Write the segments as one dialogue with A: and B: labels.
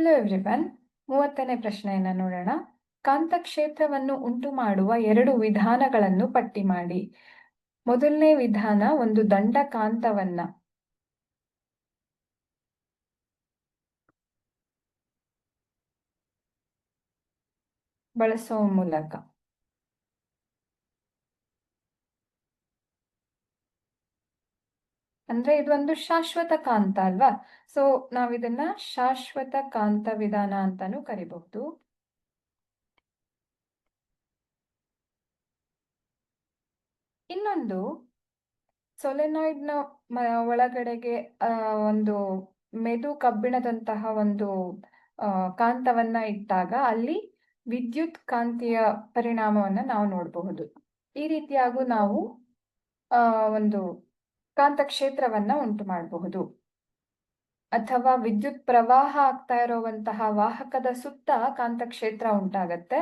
A: Hello everyone ಮೂವತ್ತನೇ ಪ್ರಶ್ನೆಯನ್ನ ನೋಡೋಣ. ಕಾಂತಕ್ಷೇತ್ರವನ್ನು ಉಂಟು ಮಾಡುವ ಎರಡು ವಿಧಾನಗಳನ್ನು ಪಟ್ಟಿ ಮಾಡಿ. ಮೊದಲನೇ ವಿಧಾನ, ಒಂದು ದಂಡ ಕಾಂತವನ್ನ. ಬಳಸುವ ಮೂಲಕ. ಅಂದ್ರೆ ಇದೊಂದು ಶಾಶ್ವತ ಕಾಂತ ಅಲ್ವಾ? ಸೊ ನಾವಿದನ್ನ ಶಾಶ್ವತ ಕಾಂತ ವಿಧಾನ ಅಂತಾನೂ ಕರಿಬಹುದು. ಇನ್ನೊಂದು ಸೊಲೆನಾಯ್ಡ್ನ ಒಳಗಡೆಗೆ ಒಂದು ಮೆದು ಕಬ್ಬಿಣದಂತಹ ಒಂದು ಕಾಂತವನ್ನ ಇಟ್ಟಾಗ ಅಲ್ಲಿ ವಿದ್ಯುತ್ ಕಾಂತೀಯ ಪರಿಣಾಮವನ್ನ ನಾವು ನೋಡಬಹುದು. ಈ ರೀತಿಯಾಗೂ ನಾವು ಒಂದು ಕಾಂತಕ್ಷೇತ್ರವನ್ನ ಉಂಟು ಮಾಡಬಹುದು ಅಥವಾ ವಿದ್ಯುತ್ ಪ್ರವಾಹ ಆಗ್ತಾ ಇರುವಂತಹ ವಾಹಕದ ಸುತ್ತ ಕಾಂತಕ್ಷೇತ್ರ ಉಂಟಾಗತ್ತೆ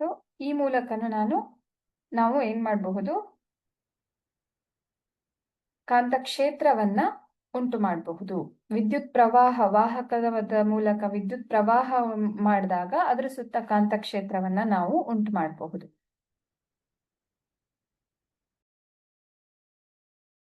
A: ಸೊ ಈ ಮೂಲಕನು ನಾನು, ನಾವು ಏನ್ ಮಾಡಬಹುದು? ಕಾಂತಕ್ಷೇತ್ರವನ್ನ ಉಂಟು ಮಾಡಬಹುದು. ವಿದ್ಯುತ್ ಪ್ರವಾಹ ವಾಹಕದ ಮೂಲಕ ವಿದ್ಯುತ್ ಪ್ರವಾಹ ಮಾಡಿದಾಗ ಅದರ ಸುತ್ತ ಕಾಂತಕ್ಷೇತ್ರವನ್ನ ನಾವು ಉಂಟು ಮಾಡಬಹುದು.